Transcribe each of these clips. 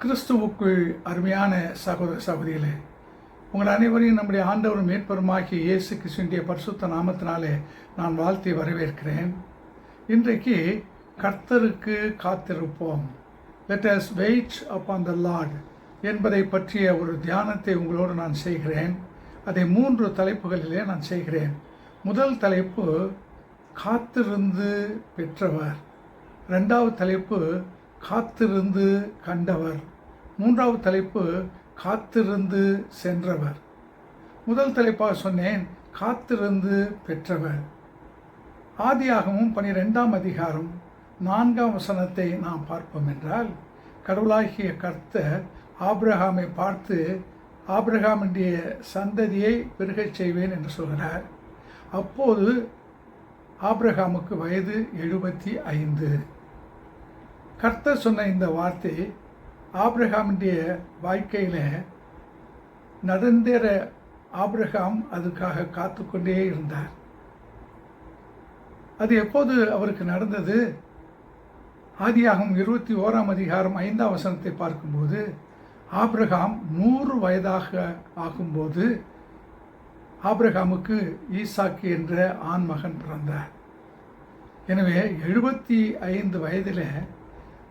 கிறிஸ்துவுக்குள் அருமையான சகோதர சகோதரிகளே உங்கள் அனைவரையும் நம்முடைய ஆண்டவரும் மேற்பருமாகிய இயேசு கிறிஸ்துவினுடைய பரிசுத்த நாமத்தினாலே நான் வாழ்த்தி வரவேற்கிறேன். இன்றைக்கு கர்த்தருக்கு காத்திருப்போம். Let us wait upon the lord என்பதை பற்றிய ஒரு தியானத்தை உங்களோடு நான் செய்கிறேன். அதை மூன்று தலைப்புகளிலே நான் செய்கிறேன். முதல் தலைப்பு காத்திருந்து பெற்றவர். ரெண்டாவது தலைப்பு காத்திருந்து கண்டவர். மூன்றாவது தலைப்பு காத்திருந்து சென்றவர். முதல் தலைப்பாக சொன்னேன் காத்திருந்து பெற்றவர். ஆதியாகமும் பனிரெண்டாம் அதிகாரம் நான்காம் வசனத்தை நாம் பார்ப்போம் என்றால் கடவுளாகிய கர்த்தர் ஆப்ரஹாமை பார்த்து ஆபிரகாமுடைய சந்ததியை பெருகச் செய்வேன் என்று சொல்கிறார். அப்போது ஆப்ரஹாமுக்கு வயது எழுபத்தி ஐந்து. கர்த்தர் சொன்ன இந்த வார்த்தை ஆப்ரஹாமுடைய வாழ்க்கையில் நடந்தேற ஆப்ரஹாம் அதுக்காக காத்து கொண்டே இருந்தார். அது எப்போது அவருக்கு நடந்தது? ஆதியாகும் இருபத்தி ஓராம் அதிகாரம் ஐந்தாம் வசனத்தை பார்க்கும்போது ஆப்ரஹாம் நூறு வயதாக ஆகும்போது ஆப்ரஹாமுக்கு ஈசாக்கு என்ற ஆண் மகன் பிறந்தார். எனவே எழுபத்தி ஐந்து வயதில்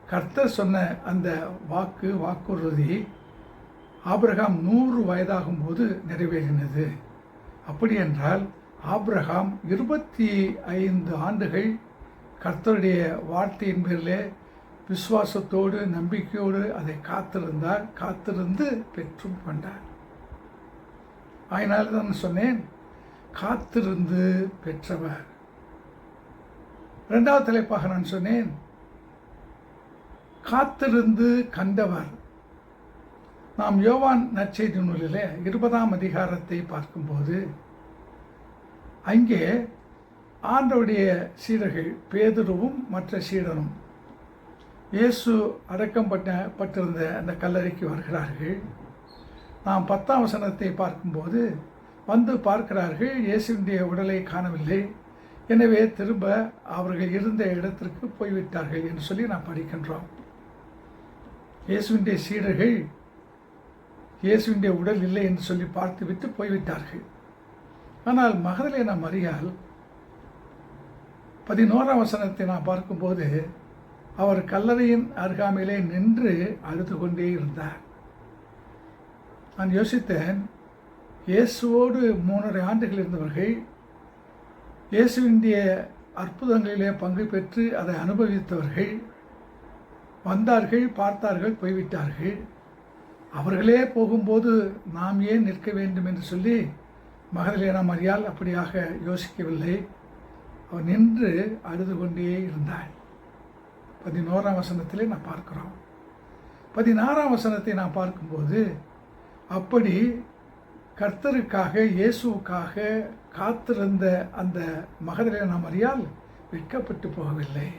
கர்த்தர் சொன்ன அந்த வாக்கு வாக்குறுதி ஆபிரகாம் நூறு வயதாகும்போது நிறைவேறினது. அப்படி என்றால் ஆப்ரஹாம் இருபத்தி ஐந்து ஆண்டுகள் கர்த்தருடைய வார்த்தையின் பேரிலே விசுவாசத்தோடு நம்பிக்கையோடு அதை காத்திருந்தார் காத்திருந்து பெற்றும் கொண்டார். அதனால தான் சொன்னேன் காத்திருந்து பெற்றவர். ரெண்டாவது தலைப்பாக நான் சொன்னேன் காத்திருந்து கண்டவர். நாம் யோவான் நற்செய்தி நூலில் இருபதாம் அதிகாரத்தை பார்க்கும்போது அங்கே ஆண்டவுடைய சீடர்கள் பேதுருவும் மற்ற சீடனும் இயேசு அடக்கம் பட்ட பட்டிருந்த அந்த கல்லறைக்கு வருகிறார்கள். நாம் பத்தாம் வசனத்தை பார்க்கும்போது வந்து பார்க்கிறார்கள் இயேசுடைய உடலை காணவில்லை. எனவே திரும்ப அவர்கள் இருந்த இடத்திற்கு போய்விட்டார்கள் என்று சொல்லி நாம் படிக்கின்றோம். இயேசுவினுடைய சீடர்கள் இயேசுவினுடைய உடல் இல்லை என்று சொல்லி பார்த்துவிட்டு போய்விட்டார்கள். ஆனால் மகதலேனா மரியால் பதினோராம் வசனத்தை நான் பார்க்கும்போது அவர் கல்லறையின் அருகாமையிலே நின்று அழுது கொண்டே இருந்தார். நான் யோசித்தேன் இயேசுவோடு மூன்றரை ஆண்டுகள் இருந்தவர்கள் இயேசுவினுடைய அற்புதங்களிலே பங்கு பெற்று அதை அனுபவித்தவர்கள் வந்தார்கள் பார்த்தார்கள் போய்விட்டார்கள். அவர்களே போகும்போது நாம் ஏன் நிற்க வேண்டும் என்று சொல்லி மகதலேனா மரியால் அப்படியாக யோசிக்கவில்லை. அவர் நின்று அழுது கொண்டே இருந்தாள். பதினோராம் வசனத்திலே நான் பார்க்குறோம். பதினாறாம் வசனத்தை நான் பார்க்கும்போது அப்படி கர்த்தருக்காக இயேசுவுக்காக காத்திருந்த அந்த மகதலேனா மரியால் வெட்கப்பட்டு போகவில்லை.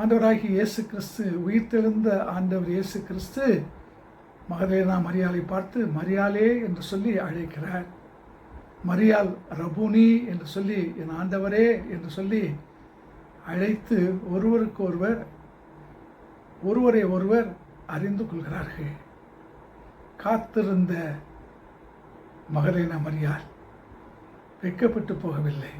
ஆண்டவராகி இயேசு கிறிஸ்து உயிர்த்தெழுந்த ஆண்டவர் இயேசு கிறிஸ்து மகதேனா மரியாலை பார்த்து மரியாலே என்று சொல்லி அழைக்கிறார். மரியால் ரபுனி என்று சொல்லி என் ஆண்டவரே என்று சொல்லி அழைத்து ஒருவருக்கு ஒருவர் ஒருவரை ஒருவர் அறிந்து கொள்கிறார்கள். காத்திருந்த மகதேனா மரியால் வெட்கப்பட்டு போகவில்லை.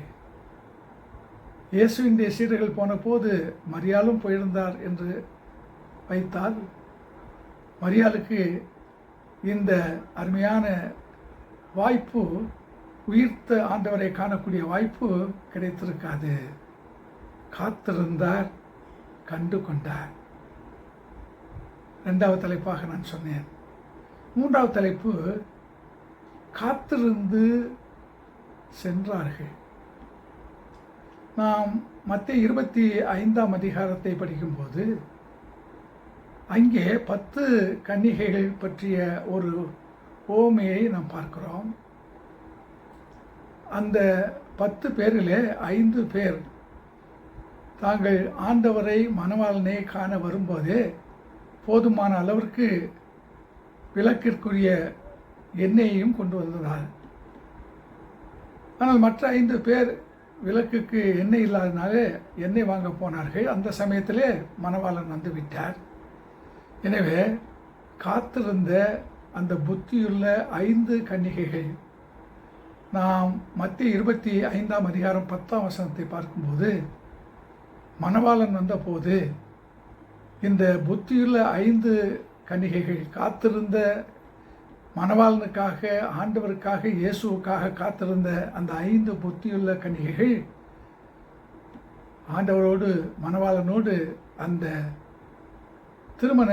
இயேசுவின் சீடர்கள் போன போது மரியாலும் போயிருந்தார் என்று வைத்தால் மரியாளுக்கு இந்த அருமையான வாய்ப்பு உயிர்த்த ஆண்டவரை காணக்கூடிய வாய்ப்பு கிடைத்திருக்காது. காத்திருந்தார் கண்டு கொண்டார். ரெண்டாவது தலைப்பாக நான் சொன்னேன். மூன்றாவது தலைப்பு காத்திருந்து சென்றார்கள். நாம் மத்திய இருபத்தி ஐந்தாம் அதிகாரத்தை படிக்கும்போது அங்கே பத்து கன்னிகைகள் பற்றிய ஒரு ஓமையை நாம் பார்க்கிறோம். அந்த பத்து பேரிலே ஐந்து பேர் தாங்கள் ஆண்டவரை மணவாளனை காண வரும்போதே போதுமான அளவிற்கு விளக்கிற்குரிய எண்ணெயையும் கொண்டு வந்ததால். ஆனால் மற்ற ஐந்து பேர் விளக்குக்கு எண்ணெய் இல்லாதனாலே எண்ணெய் வாங்க போனார்கள். அந்த சமயத்திலே மணவாளன் வந்து விட்டார். எனவே காத்திருந்த அந்த புத்தியுள்ள ஐந்து கன்னிகைகள் நாம் மத்திய இருபத்தி ஐந்தாம் அதிகாரம் பத்தாம் வசனத்தை பார்க்கும்போது மணவாளன் வந்தபோது இந்த புத்தியுள்ள ஐந்து கன்னிகைகள் காத்திருந்த மணவாளனுக்காக ஆண்டவருக்காக இயேசுவுக்காக காத்திருந்த அந்த ஐந்து புத்தியுள்ள கன்னிகைகள் ஆண்டவரோடு மணவாளனோடு அந்த திருமண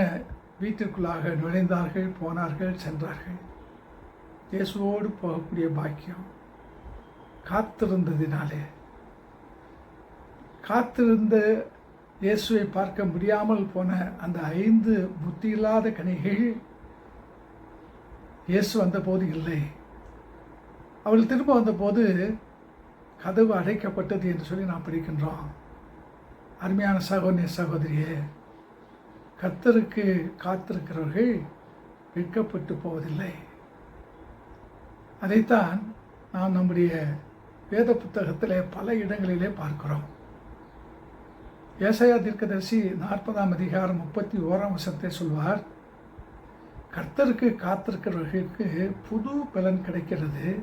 வீட்டிற்குள்ளாக நுழைந்தார்கள் போனார்கள் சென்றார்கள். இயேசுவோடு போகக்கூடிய பாக்கியம் காத்திருந்ததினாலே. காத்திருந்த இயேசுவை பார்க்க முடியாமல் போன அந்த ஐந்து புத்தியில்லாத கணிகள் இயேசு வந்தபோது இல்லை. அவள் திரும்ப வந்தபோது கதவு அடைக்கப்பட்டது என்று சொல்லி நாம் படிக்கின்றோம். அருமையான சகோதரிய சகோதரியே கத்தருக்கு காத்திருக்கிறவர்கள் வெட்கப்பட்டு போவதில்லை. அதைத்தான் நாம் நம்முடைய வேத புத்தகத்தில் பல இடங்களிலே பார்க்கிறோம். ஏசையா தீர்க்கதரிசி நாற்பதாம் அதிகாரம் முப்பத்தி ஓராம் வசத்தை சொல்வார் கர்த்தருக்கு காத்திருக்கிறவர்களுக்கு புது பலன் கிடைக்கிறது.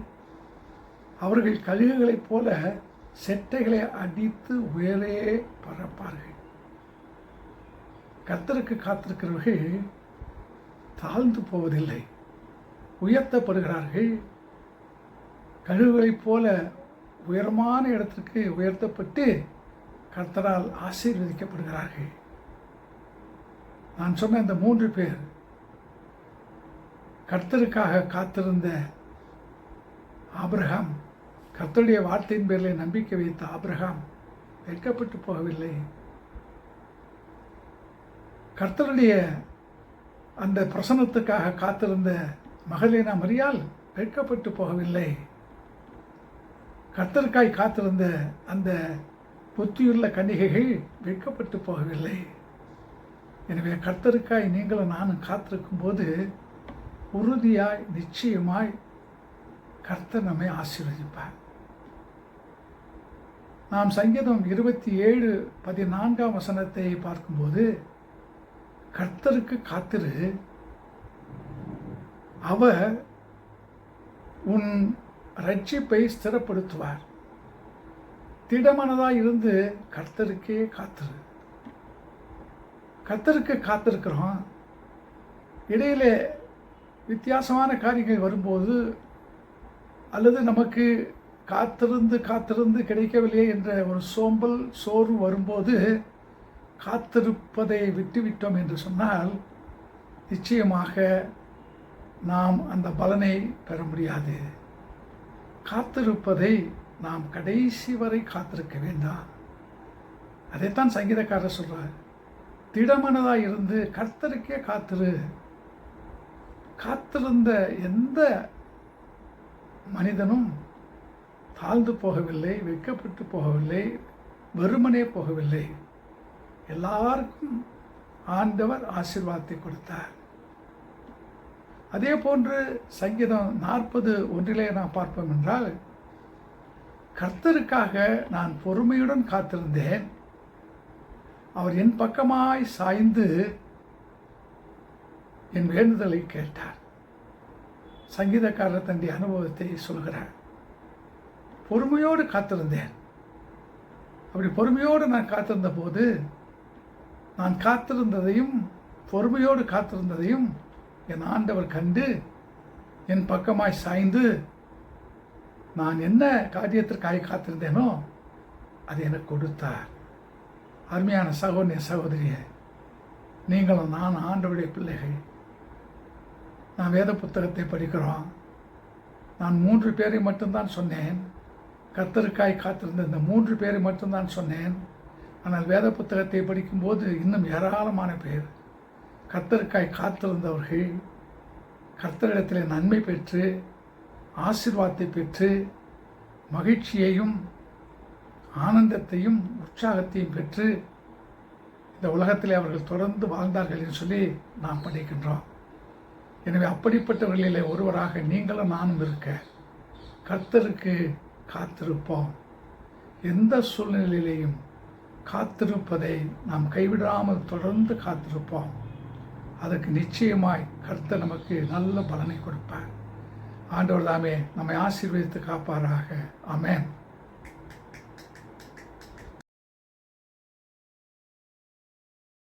அவர்கள் கழுகுகளைப் போல செட்டைகளை அடித்து உயரே பறப்பார்கள். கர்த்தருக்கு காத்திருக்கிறவர்கள் தாழ்ந்து போவதில்லை. உயர்த்தப்படுகிறார்கள். கழுகுகளைப் போல உயரமான இடத்திற்கு உயர்த்தப்பட்டு கர்த்தரால் ஆசீர்வதிக்கப்படுகிறார்கள். நான் சொன்ன இந்த மூன்று பேர் கர்த்தருக்காக காத்திருந்த ஆபிரகாம் கர்த்தருடைய வார்த்தையின் பேரில் நம்பிக்கை வைத்த ஆபிரகாம் வெட்கப்பட்டு போகவில்லை. கர்த்தருடைய அந்த பிரசனத்துக்காக காத்திருந்த மகளேனா மரியால் வெட்கப்பட்டு போகவில்லை. கர்த்தருக்காய் காத்திருந்த அந்த புத்தியுள்ள கன்னிகைகள் வெட்கப்பட்டு போகவில்லை. எனவே கர்த்தருக்காய் நீங்களும் நானும் காத்திருக்கும் போது உறுதியாய் நிச்சயமாய் கர்த்தர் நம்மை ஆசீர்வதிப்பார். நாம் சங்கீதம் இருபத்தி ஏழு பதினான்காம் வசனத்தை பார்க்கும்போது கர்த்தருக்கு காத்திரு. அவர் உன் ரட்சிப்பை ஸ்திரப்படுத்துவார். திடமனதாக இருந்து கர்த்தருக்கே காத்திரு. கர்த்தருக்கு காத்திருக்கிறோம். இடையிலே வித்தியாசமான காரியங்கள் வரும்போது அல்லது நமக்கு காத்திருந்து காத்திருந்து கிடைக்கவில்லையே என்ற ஒரு சோம்பல் சோர்வு வரும்போது காத்திருப்பதை விட்டுவிட்டோம் என்று சொன்னால் நிச்சயமாக நாம் அந்த பலனை பெற முடியாது. காத்திருப்பதை நாம் கடைசி வரை காத்திருக்க வேண்டாம். அதைத்தான் சங்கீதக்காரர் சொல்கிறார் திடமனதாக இருந்து கர்த்தருக்கே காத்திரு. காத்திருந்த எந்த மனிதனும் தாழ்ந்து போகவில்லை வெட்கப்பட்டு போகவில்லை வெறுமனே போகவில்லை. எல்லாருக்கும் ஆண்டவர் ஆசிர்வாதத்தை கொடுத்தார். அதே போன்று சங்கீதம் நாற்பது ஒன்றிலே நாம் பார்ப்போம் என்றால் கர்த்தருக்காக நான் பொறுமையுடன் காத்திருந்தேன். அவர் என் பக்கமாய் சாய்ந்து என் வேண்டுதலை கேட்டார். சங்கீதக்காரர் தன்னுடைய அனுபவத்தை சொல்கிறார். பொறுமையோடு காத்திருந்தேன். அப்படி பொறுமையோடு நான் காத்திருந்த போது நான் காத்திருந்ததையும் பொறுமையோடு காத்திருந்ததையும் என் ஆண்டவர் கண்டு என் பக்கமாய் சாய்ந்து நான் என்ன காரியத்திற்காக காத்திருந்தேனோ அது எனக்கு கொடுத்தார். அருமையான சகோதரிய சகோதரிய நீங்களும் நான் ஆண்டவருடைய பிள்ளைகள். நான் வேத புத்தகத்தை படிக்கிறோம். நான் மூன்று பேரை மட்டும்தான் சொன்னேன். கத்தருக்காய் காத்திருந்த இந்த மூன்று பேரை மட்டும்தான் சொன்னேன். ஆனால் வேத புத்தகத்தை படிக்கும்போது இன்னும் ஏராளமான பேர் கத்தருக்காய் காத்திருந்தவர்கள் கர்த்தரிடத்தில் நன்மை பெற்று ஆசிர்வாதத்தை பெற்று மகிழ்ச்சியையும் ஆனந்தத்தையும் உற்சாகத்தையும் பெற்று இந்த உலகத்தில் அவர்கள் தொடர்ந்து வாழ்ந்தார்கள் என்று சொல்லி நாம் படிக்கின்றோம். எனவே அப்படிப்பட்டவர்களிலே ஒருவராக நீங்களும் நானும் இருக்க கர்த்தருக்கு காத்திருப்போம். எந்த சூழ்நிலையிலேயும் காத்திருப்பதை நாம் கைவிடாமல் தொடர்ந்து காத்திருப்போம். அதற்கு நிச்சயமாய் கர்த்தர் நமக்கு நல்ல பலனை கொடுப்பார். ஆண்டவர் தாமே நம்மை ஆசீர்வதித்து காப்பாராக. அமேன்